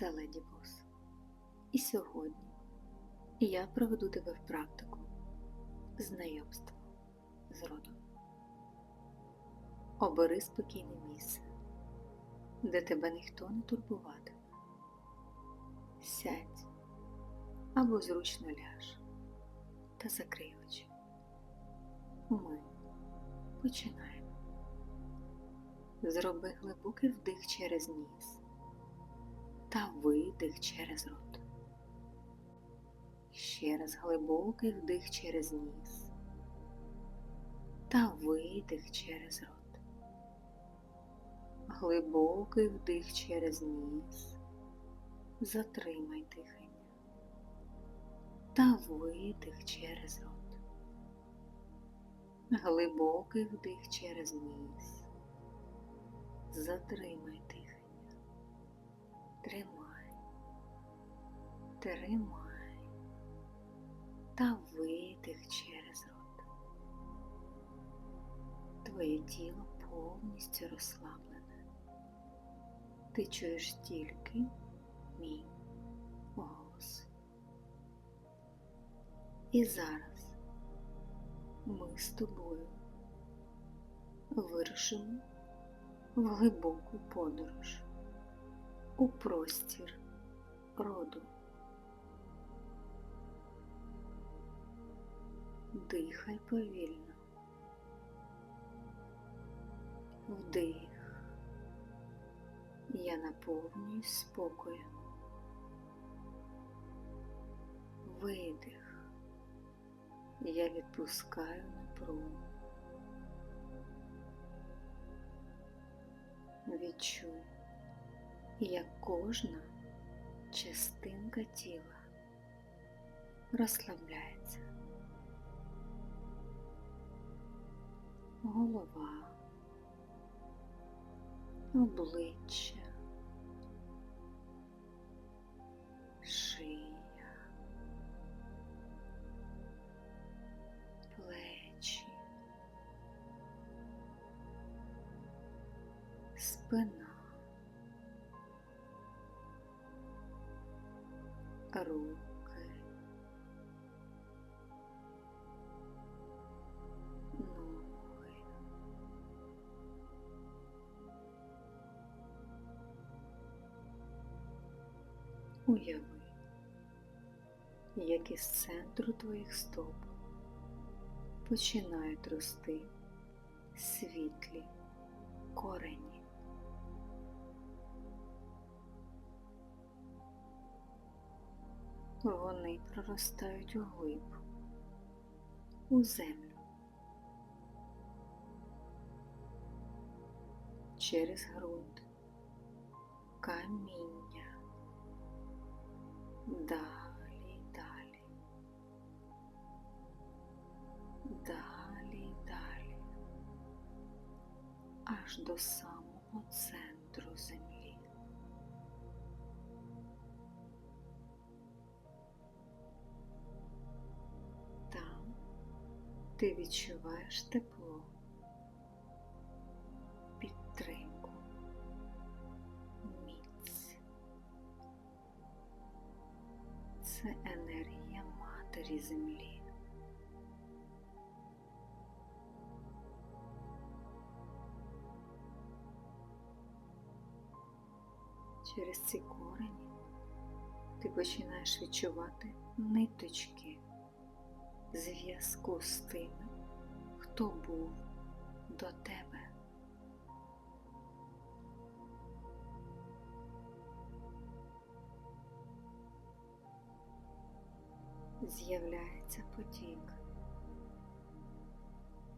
Це Леді Бос. І сьогодні я проведу тебе в практику знайомства з родом. Обери спокійне місце, де тебе ніхто не турбуватиме. Сядь або зручно ляж та закрий очі. Ми починаємо. Зроби глибокий вдих через ніс та видих через рот. Ще раз глибокий вдих через ніс та видих через рот. Глибокий вдих через ніс. Затримай дихання та видих через рот. Глибокий вдих через ніс. Затримай дихання. Тримай. Тримай. Та видих через рот. Твоє тіло повністю розслаблене. Ти чуєш тільки мій голос. І зараз ми з тобою вирушимо в глибоку подорож у простір роду. Дихай повільно. Вдих. Я наповнююсь спокоєм. Видих. Я відпускаю напругу. Відчуй, як кожна частинка тіла розслабляється. Голова, обличчя, шия, плечі, спина, руки, ноги. Уяви, як із центру твоїх стоп починають рости світлі корені. Вони проростають у глиб, у землю, через ґрунт, каміння, далі, далі, далі, далі, аж до самого центру землі. Ти відчуваєш тепло, підтримку, міць. Це енергія Матері Землі. Через ці корені ти починаєш відчувати ниточки зв'язку з тими, хто був до тебе. З'являється потік,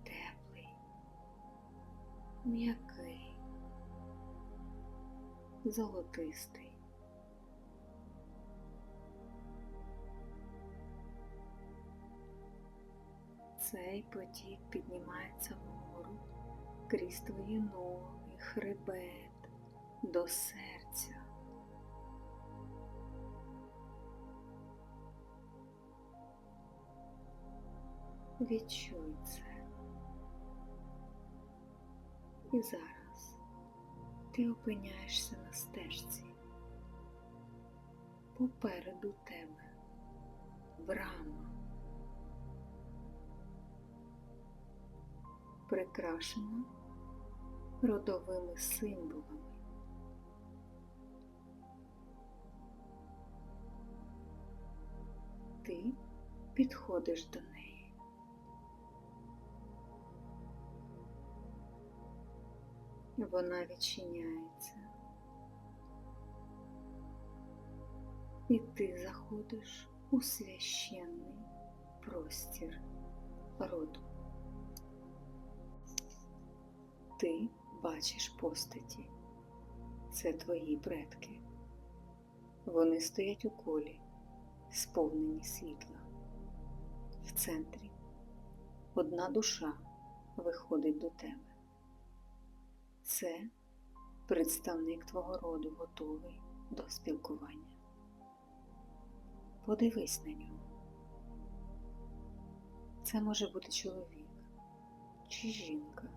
теплий, м'який, золотистий. Цей потік піднімається вгору крізь твої ноги, хребет до серця. Відчуй це. І зараз ти опиняєшся на стежці, попереду тебе брама, прикрашена родовими символами. Ти підходиш до неї. Вона відчиняється. І ти заходиш у священний простір роду. Ти бачиш постаті. Це твої предки. Вони стоять у колі, сповнені світла. В центрі одна душа виходить до тебе. Це представник твого роду готовий до спілкування. Подивись на нього. Це може бути чоловік чи жінка,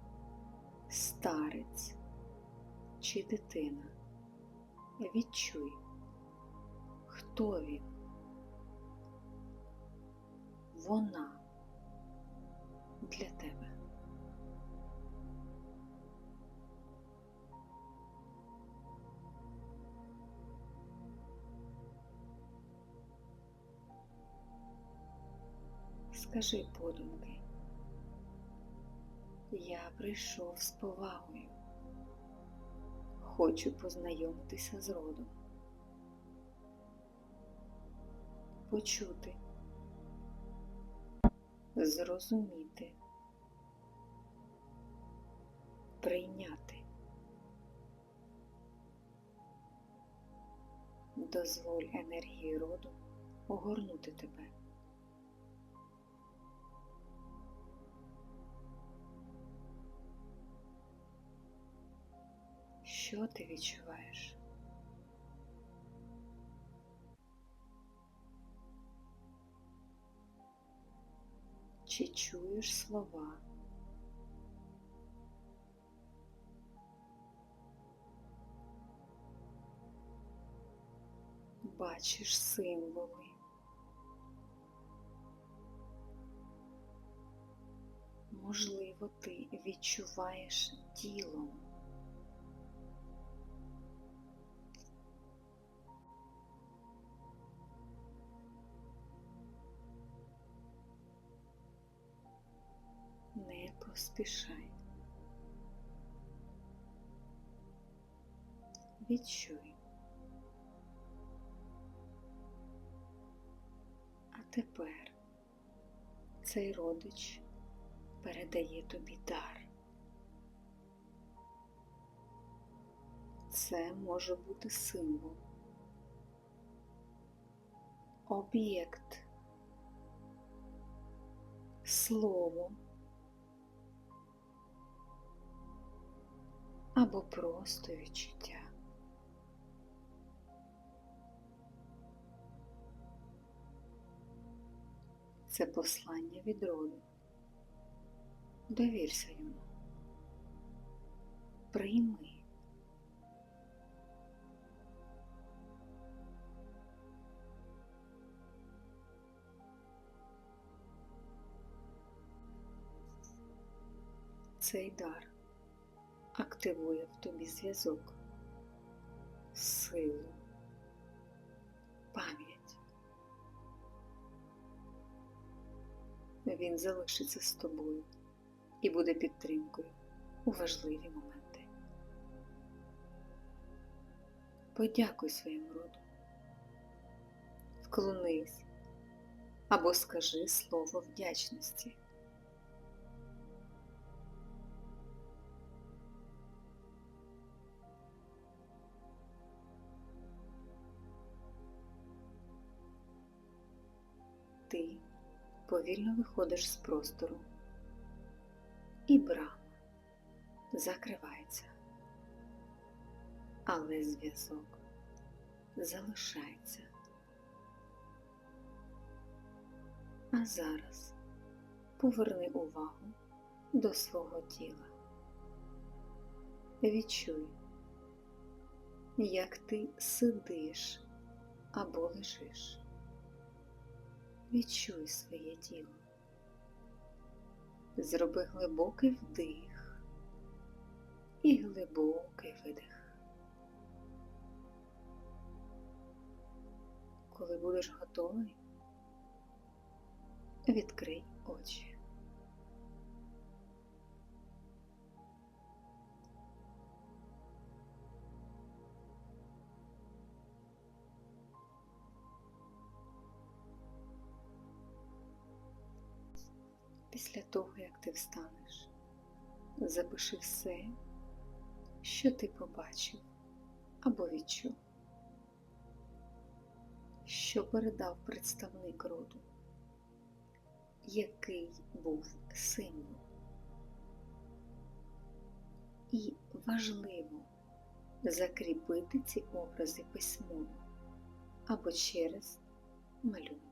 старець чи дитина. Відчуй, хто він. Вона для тебе. Скажи подумки, я прийшов з повагою, хочу познайомитися з родом, почути, зрозуміти, прийняти. Дозволь енергії роду огорнути тебе. Що ти відчуваєш? Чи чуєш слова? Бачиш символи? Можливо, ти відчуваєш тілом. Поспішай. Відчуй. А тепер цей родич передає тобі дар. Це може бути символ, об'єкт, слово або просто відчуття. Це послання від роду. Довірся йому. Прийми. Цей дар активує в тобі зв'язок, силу, пам'ять. Він залишиться з тобою і буде підтримкою у важливі моменти. Подякуй своєму роду, вклонись або скажи слово вдячності. Повільно виходиш з простору, і брама закривається, але зв'язок залишається. А зараз поверни увагу до свого тіла. Відчуй, як ти сидиш або лежиш. Відчуй своє тіло. Зроби глибокий вдих і глибокий видих. Коли будеш готовий, відкрий очі. Після того, як ти встанеш, запиши все, що ти побачив або відчув, що передав представник роду, який був символ. І важливо закріпити ці образи письмово або через малюнок.